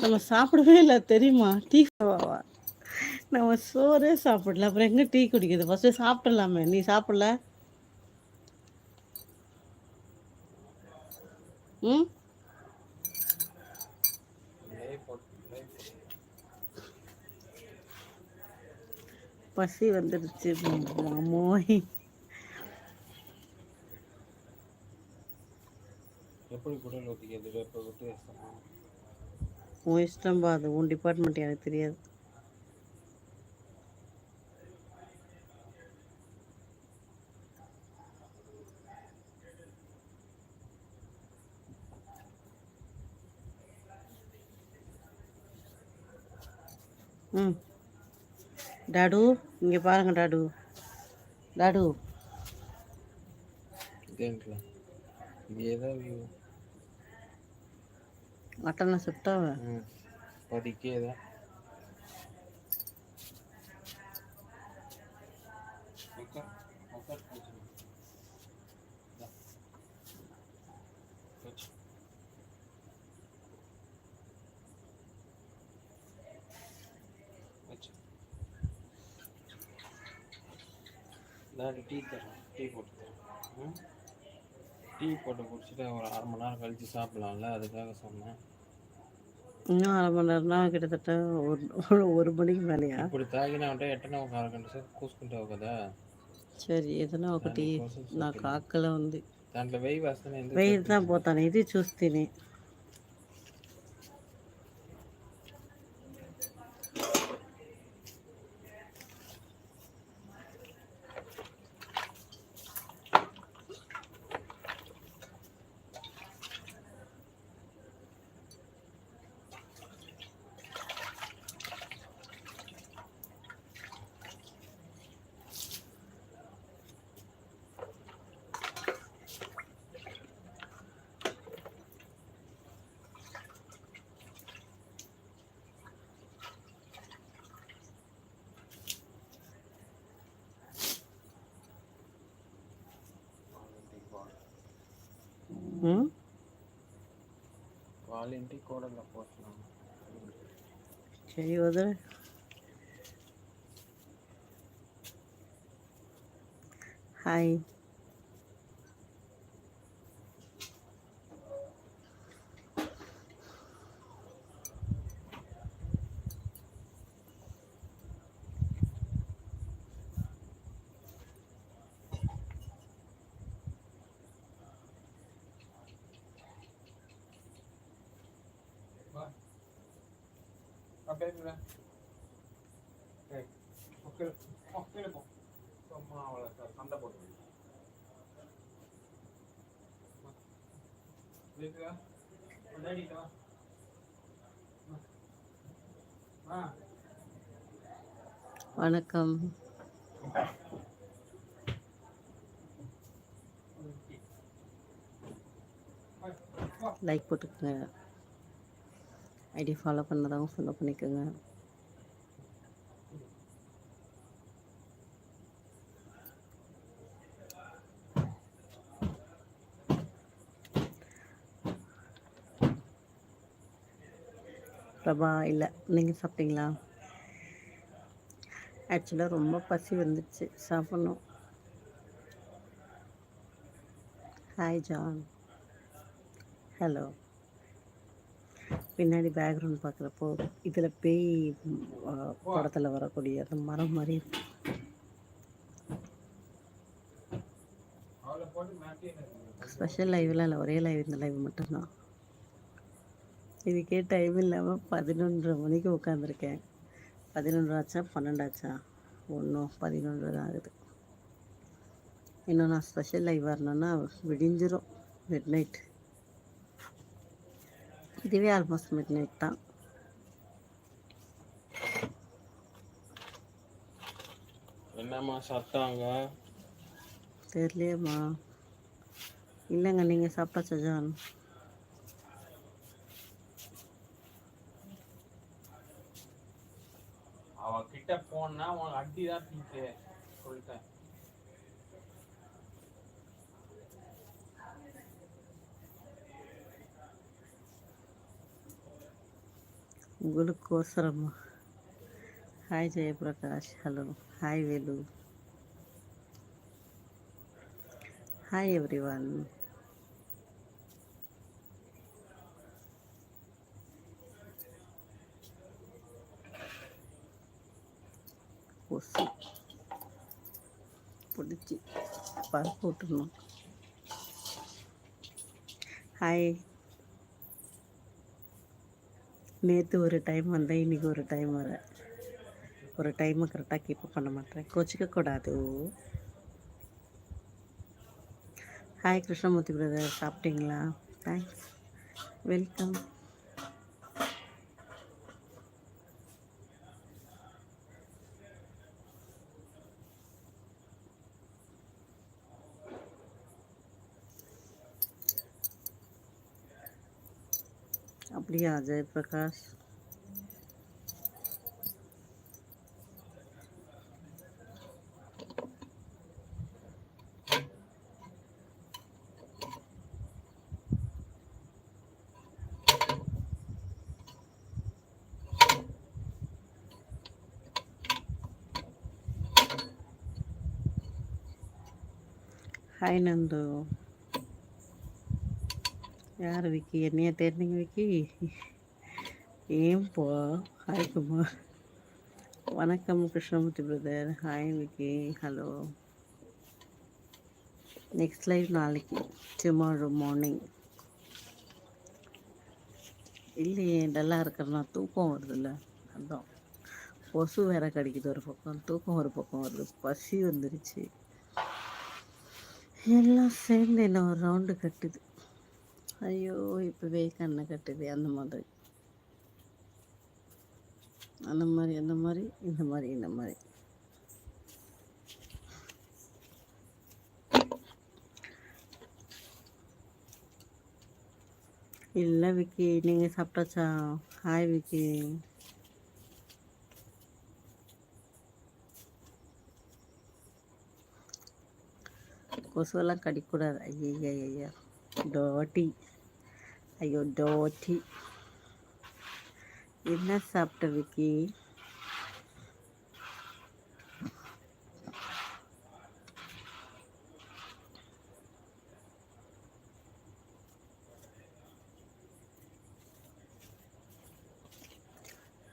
நம்ம சாப்பிடவே இல்லை தெரியுமா? டீ சாவாவா நம்ம சோறே சாப்பிடல. அப்புறம் எங்கே டீ குடிக்குது ஃபஸ்ட்டு சாப்பிடலாமே. நீ சாப்பிடல? ம்? பசி வந்துடுச்சு. மாமோய் எப்படி குடல் ஒத்திக்கிறது வேப்ப விட்டு? உன் இஷ்டம்பா அது. உன் டிபார்ட்மெண்ட் எனக்கு தெரியாது. ம். டாடு இங்கே பாருங்க டாடு. டாடு. இது ஏதோ வியூ மட்டனை சுட்டா படிக்கேதா நான் டீ தரேன் டீ போட்டு தரேன். ம்? டீ போட்டு குடிச்சிட்டு ஒரு அரை மணி நேரம் கழிச்சு சாப்பிடலாம்ல அதுக்காக சொன்னேன் இன்னும் அரை மணி நேரம்னா கிட்டத்தட்ட ஒரு ஒரு- ஒரு மணிக்கு மேலேயா ఇప్పుడు తాగినా అంటే ఎట్టనే ఒక అరగంట సేపు కూసుకుంటావు కదా సరే ఏదైనా ఒకటి నాకు ఆకలి ఉంది దాంట్లో వెయ్యి వేస్తానే ఎందుకు వెయ్యి தான் పోతాను ఇది చూస్తేనే வாலின்ட்டி கோடல்ல போடலாம் சரி உதர ஹாய் அப்படியே போ சும்மா அவளை சண்டை போட்டு கேக்குதா டேடிட்டா ஆ வணக்கம். லைக் போட்டுக்கோங்க. ஐடி ஃபாலோ பண்ணதாகவும் ஃபாலோ பண்ணிக்கோங்க. பிரபா இல்லை நீங்கள் சாப்பிட்டீங்களா? ஆக்சுவலாக ரொம்ப பசி வந்துச்சு. சாப்பிட்ணும். ஹாய் ஜான் ஹலோ பின்னாடி பேக்ரவுண்ட் பார்க்குறப்போ இதில் பேய் படத்தில் வரக்கூடிய அந்த மரம் மாதிரி இருக்கும் ஸ்பெஷல் லைவ்லாம் இல்லை ஒரே லைவ் இந்த லைவ் மட்டும்தான். இதுக்கே டைம் இல்லாமல் பதினொன்றரை மணிக்கு உட்காந்துருக்கேன் பதினொன்று ஆச்சா பன்னெண்டாச்சா ஒன்றும் பதினொன்று தான் ஆகுது. இன்னும் நான் ஸ்பெஷல் லைவ் வரணுன்னா விடிஞ்சிரும் மிட் நைட் இதுவே ஆல்மோஸ்ட் மிட் நைட் தான். என்னம்மா சத்தாங்க தெரியலையேம்மா. இல்லைங்க நீங்கள் சாப்பிட்டாச்சா ஜான் அவ கிட்ட போனா உனக்கு அடி தான் சொல்லிட்டேன். உங்களுக்கோசரமா hi Jayaprakash hello hi Velu hi everyone கொசு பிடிச்சி பருப்பு விட்டுணும் ஹாய் நேற்று ஒரு டைம் வந்தேன் இன்றைக்கி ஒரு டைம் வரேன் ஒரு டைமை கரெக்டாக கீப் பண்ண மாட்டேன். கோச்சிக்க கூடாது. ஹாய் கிருஷ்ணமூர்த்தி பிரதர் சாப்பிட்டீங்களா? தேங்க்ஸ் வெல்கம் भी आ जाए प्रकाश। हाय नंदू। யார் விக்கி? என்னைய தெரிஞ்சுங்க விக்கி? ஏம்போ ஹாய் குமார் வணக்கம் Krishnamoorthy brother hi Vicky. Hello next live நாளைக்கு. டுமாரோ மார்னிங் இல்லையே டல்லாக இருக்கிறனா தூக்கம் வருதுல்ல. அதான். கொசு வேற கடிக்குது ஒரு பக்கம். தூக்கம் ஒரு பக்கம் வருது. பசி வந்துருச்சு. எல்லாம் சேர்ந்து என்ன ஒரு ரவுண்டு கட்டுது. ஐயோ இப்போவே கண்ணை கட்டுது. அந்த மாதிரி. அந்த மாதிரி அந்த மாதிரி இந்த மாதிரி இந்த மாதிரி. இல்லை விக்கி நீங்கள் சாப்பிட்டாச்சா? ஹாய் விக்கி. கொசுவெல்லாம் கடிக்கூடாது. ஐயா ஐயா டோட்டி ஐயோ டோட்டி என்ன சாப்பிட்ட Vicky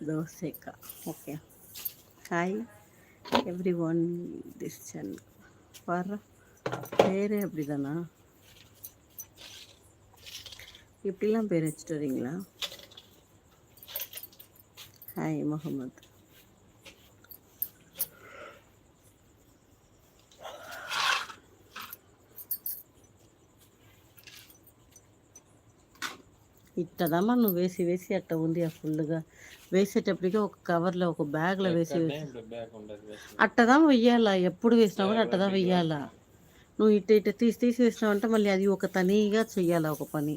தோசைக்கா okay hi everyone this channel வர பேரே அப்படிதானா இப்படிலாம் பேர் வச்சுட்டு வரீங்களா ஹாய் முகமது ఇట్టదమ్మా నువ్వు వేసి వేసి అట్ట ఉంది ఆ ఫుల్గా వేసేటప్పటికి ఒక కవర్లో ఒక బ్యాగ్లో వేసి వేసి ఇప్పుడు బ్యాగ్ ఉండదు వేసి అట్టదా వెయ్యాలా ఎప్పుడు వేసినా కూడా అట్టదా వెయ్యాలా నువ్వు ఇట్ట ఇట్ట తీసి తీసి వేసినావంటే మళ్ళీ అది ఒక తనీగా చెయ్యాలా ఒక పని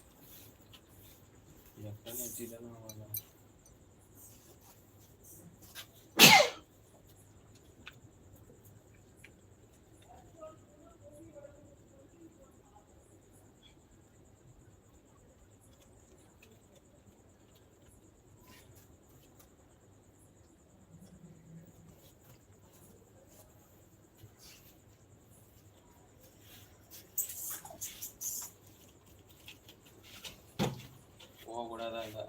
போகக்கூடாதா இல்லை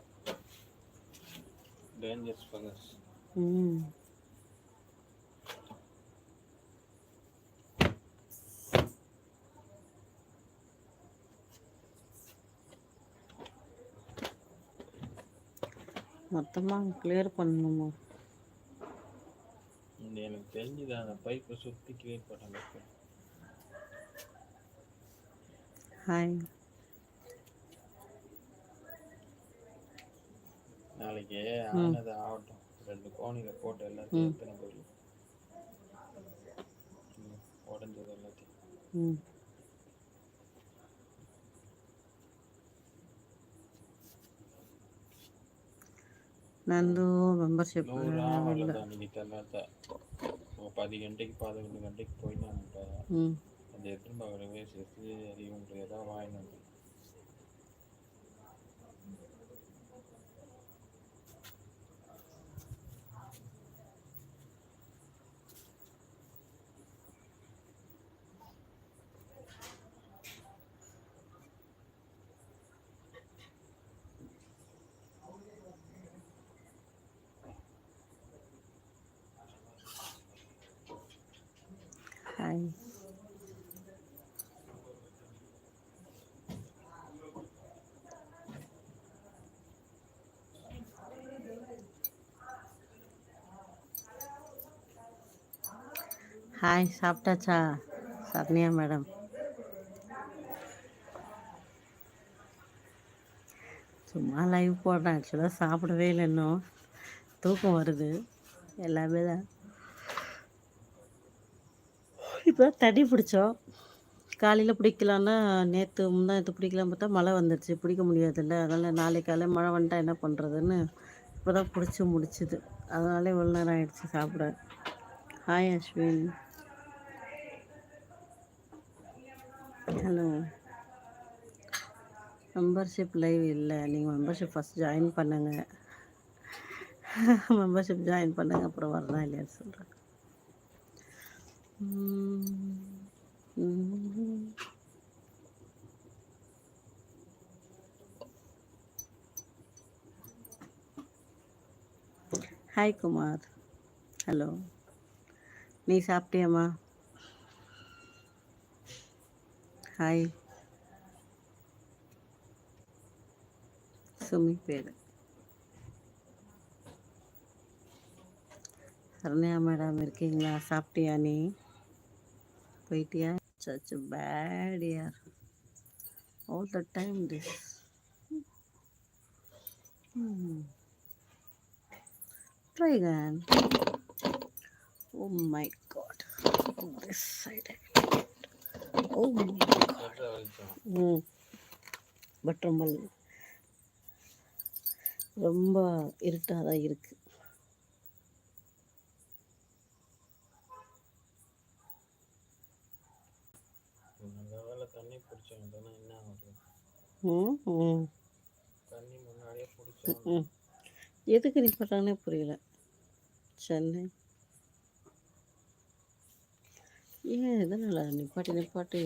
டேஞ்சர்ஸ் ஃபங்கஸ் ఉమ్. மொத்தமாக கிளியர் பண்ணணுமா இந்த எனக்கு தெரிஞ்சுது அந்த பைப்பை சுற்றி கிளியர் பண்ண ஹாய் நாளைக்கு ஆனது ஆகட்டும் ரெண்டு கோணியில் போட்டு எல்லாத்தையும் எத்தனை போயிடும் உடஞ்சது எல்லாத்தையும் ம் ನಂದು ಮೆಂಬರ್ಶಿಪ್ నూరు రావాలి దానికి తర్వాత ఒక పది గంటకి పదకొండు గంటకి పోయినామంట ಹ್ಞೂ అది ఎత్తున బాగా వేసేసి అది ఉంటుంది కదా వాయిన ஹாய் ஹாய் சாப்பிட்டாச்சா? சரண்யா மேடம். சும்மா லைவ் போடுறேன் ஆக்சுவலாக சாப்பிடவே இல்லை இன்னும். தூக்கம் வருது. எல்லாமே தான். இப்போ தடி பிடிச்சோம். காலையில் பிடிக்கலான்னா நேற்று முந்தா நேற்று பிடிக்கலாம் பார்த்தா மழை வந்துடுச்சு பிடிக்க முடியாதுல்ல. அதனால் நாளைக்கு காலையில் மழை வந்துட்டா என்ன பண்ணுறதுன்னு இப்போ தான் பிடிச்சி முடிச்சுது. அதனால இவ்வளோ நேரம் ஆகிடுச்சு சாப்பிட. Hi Ashwin hello membership live இல்லை. நீங்கள் மெம்பர்ஷிப் ஃபஸ்ட் ஜாயின் பண்ணுங்க. மெம்பர்ஷிப் ஜாயின் பண்ணுங்கள் அப்புறம் வரலாம் இல்லையான்னு சொல்கிறேன் ஹாய் குமார் ஹலோ நீ சாப்பிட்டியாம்மா? ஹாய் சுமி பேர். சரண்யா மேடம் இருக்கீங்களா? சாப்பிட்டியா நீ? போயிட்டியா? Such bad year all the time this try can oh my god this side. Oh but hmm. ரொம்ப ரொம்ப இருட்டாக தான் இருக்குது நல்ல வேலை தண்ணி பிடிச்சோம் தானே என்ன ஆகுது ம் ம் தண்ணி முன்னாடியே பிடிச்சோம் ம் எதுக்கு நிப்பாட்டாங்கன்னே புரியல. சென்னை. ஏன் எதனால் நிப்பாட்டி நிப்பாட்டி